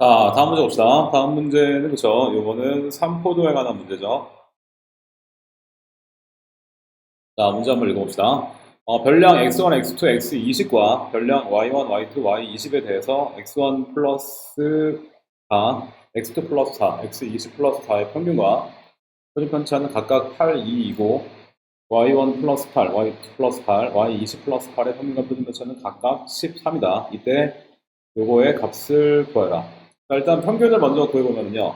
자, 다음 문제 봅시다. 다음 문제는 그쵸. 요거는 삼포도에 관한 문제죠. 자, 문제 한번 읽어봅시다. 어, 별량 x1, x2, x20과 별량 y1, y2, y20에 대해서 x1 플러스 4, x2 플러스 4, x20 플러스 4의 평균과 표준 편차는 각각 8, 2이고 y1 플러스 8, y2 플러스 8, y20 플러스 8의 평균과 표준 편차는 각각 13이다. 이때 요거의 값을 구해라. 자, 일단 평균을 먼저 구해보면요.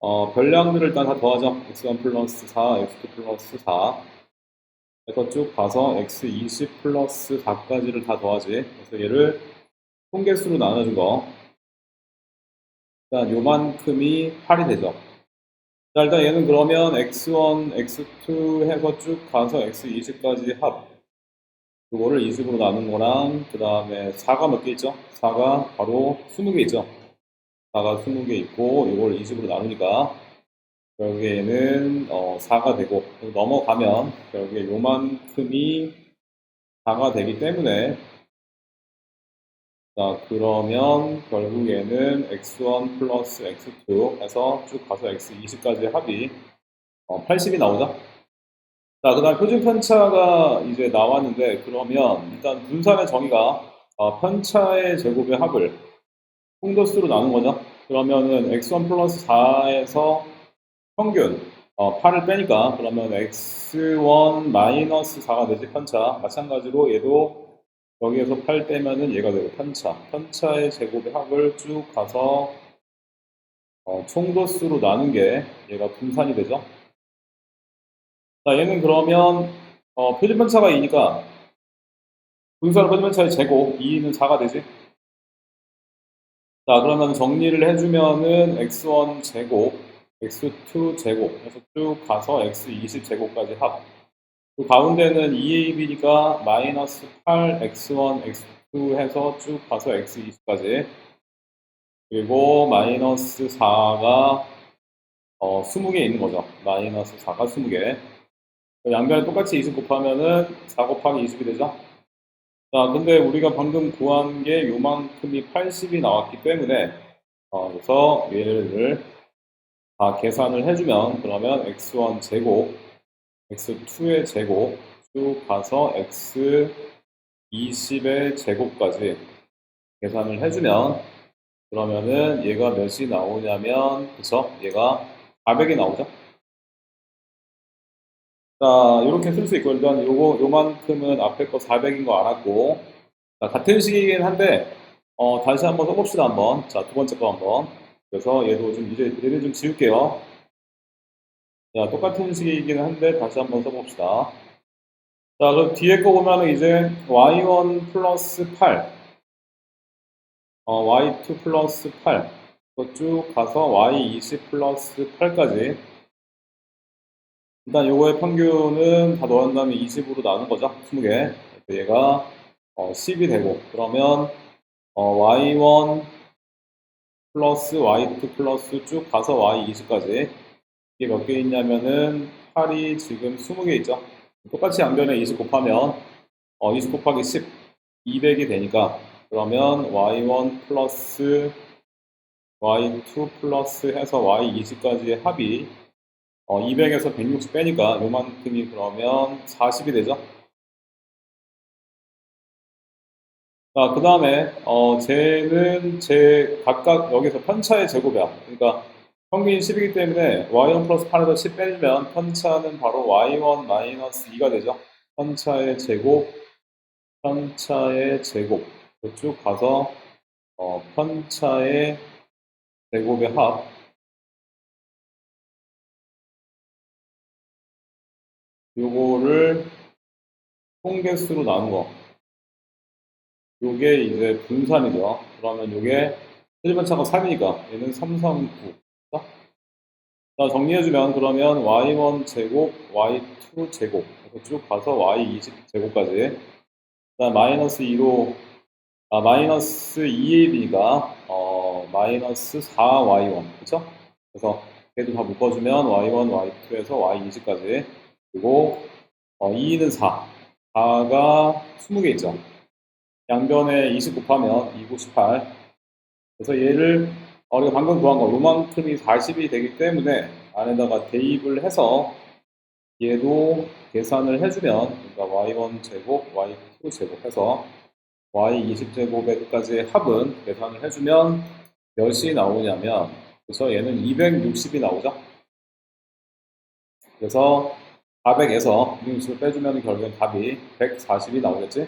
어, 별량들을 일단 다 더하죠. x1 플러스 4, x2 플러스 4. 해서 쭉 가서 x20 플러스 4까지를 다 더하지. 그래서 얘를 통계수로 나눠준 거. 일단 요만큼이 8이 되죠. 자, 일단 얘는 그러면 x1, x2 해서 쭉 가서 x20까지 합. 그거를 20으로 나눈 거랑, 그 다음에 4가 몇 개 있죠? 4가 바로 20개 있죠? 4가 20개 있고, 이걸 20으로 나누니까, 결국에는 어, 4가 되고, 넘어가면, 결국에 요만큼이 4가 되기 때문에, 자, 그러면 결국에는 x1 플러스 x2 해서 쭉 가서 x20까지 합이 어, 80이 나오죠? 자, 그 다음 표준 편차가 이제 나왔는데, 그러면 일단 분산의 정의가 어, 편차의 제곱의 합을 통도수로 나눈 거죠. 그러면은 x1 플러스 4에서 평균 어, 8을 빼니까 그러면 x1 마이너스 4가 되지 편차. 마찬가지로 얘도 여기에서 8 빼면은 얘가 되고 편차. 편차의 제곱의 합을 쭉 가서 어, 총도수로 나눈 게 얘가 분산이 되죠. 자, 얘는 그러면 어, 표준 편차가 2니까 분산의 표준 편차의 제곱 2는 4가 되지. 자, 그러면 정리를 해주면은 x1 제곱, x2 제곱 해서 쭉 가서 x20 제곱까지 합. 그 가운데는 2ab니까 마이너스 8 x1, x2 해서 쭉 가서 x20까지. 그리고 마이너스 4가 어, 20개 있는 거죠. 마이너스 4가 20개. 양변에 똑같이 20 곱하면은 4 곱하기 20이 되죠. 자, 근데 우리가 방금 구한 게 요만큼이 80이 나왔기 때문에 어, 그래서 얘를 다 계산을 해주면 그러면 x1 제곱, x2의 제곱 쭉 가서 x20의 제곱까지 계산을 해주면 그러면은 얘가 몇이 나오냐면 그쵸? 얘가 400이 나오죠? 자, 이렇게 쓸 수 있고, 일단 요거, 요만큼은 앞에 거 400인 거 알았고, 자, 같은 식이긴 한데, 어, 다시 한번 써봅시다, 한번. 자, 두 번째 거 한번. 그래서 얘도 좀, 이제, 얘를 좀 지울게요. 자, 똑같은 식이긴 한데, 다시 한번 써봅시다. 자, 그럼 뒤에 거 보면은 이제 y1 플러스 8, 어, y2 플러스 8, 쭉 가서 y20 플러스 8까지 일단 요거의 평균은 다 넣은 다음에 20으로 나눈 거죠. 20개. 얘가 어, 10이 되고 그러면 어, y1 플러스 y2 플러스 쭉 가서 y20까지 이게 몇 개 있냐면은 8이 지금 20개 있죠. 똑같이 양변에 20 곱하면 어, 20 곱하기 10 200이 되니까 그러면 y1 플러스 y2 플러스 해서 y20까지의 합이 어, 200에서 160 빼니까 요만큼이 그러면 40이 되죠. 자, 그 다음에 어, 쟤는 제 각각 여기서 편차의 제곱이야. 그러니까 평균이 10이기 때문에 y1 플러스 8에서 10 빼주면 편차는 바로 y1 마이너스 2가 되죠. 편차의 제곱, 편차의 제곱. 쭉 가서 어, 편차의 제곱의 합 요거를 통계수로 나눈 거. 요게 이제 분산이죠. 그러면 요게 세제반차가 3이니까 얘는 3, 3, 9. 자, 정리해주면 그러면 y1 제곱, y2 제곱. 쭉 가서 y20 제곱까지. 자, 마이너스 2로, 아, 마이너스 2ab니까, 어, 마이너스 4y1. 그쵸? 그래서 걔도 다 묶어주면 y1, y2에서 y20까지. 그리고 어, 2는 4. 4가 20개 있죠. 양변에 20 곱하면 2 9 18. 그래서 얘를 어, 우리가 방금 구한 거 요만큼이 40이 되기 때문에 안에다가 대입을 해서 얘도 계산을 해주면 그러니까 y1 제곱, y2 제곱 해서 y 20 제곱에까지의 합은 계산을 해주면 몇이 나오냐면 그래서 얘는 260이 나오죠. 그래서 400에서 미분수를 빼주면 결국엔 답이 140이 나오겠지.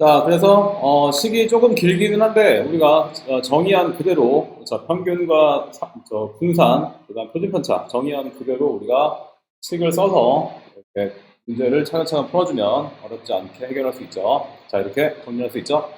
자, 그래서 어, 식이 조금 길기는 한데 우리가 어, 정의한 그대로 자, 평균과 사- 저 분산, 그다음 표준편차 정의한 그대로 우리가 식을 써서 이렇게 문제를 차근차근 풀어주면 어렵지 않게 해결할 수 있죠. 자, 이렇게 정리할 수 있죠.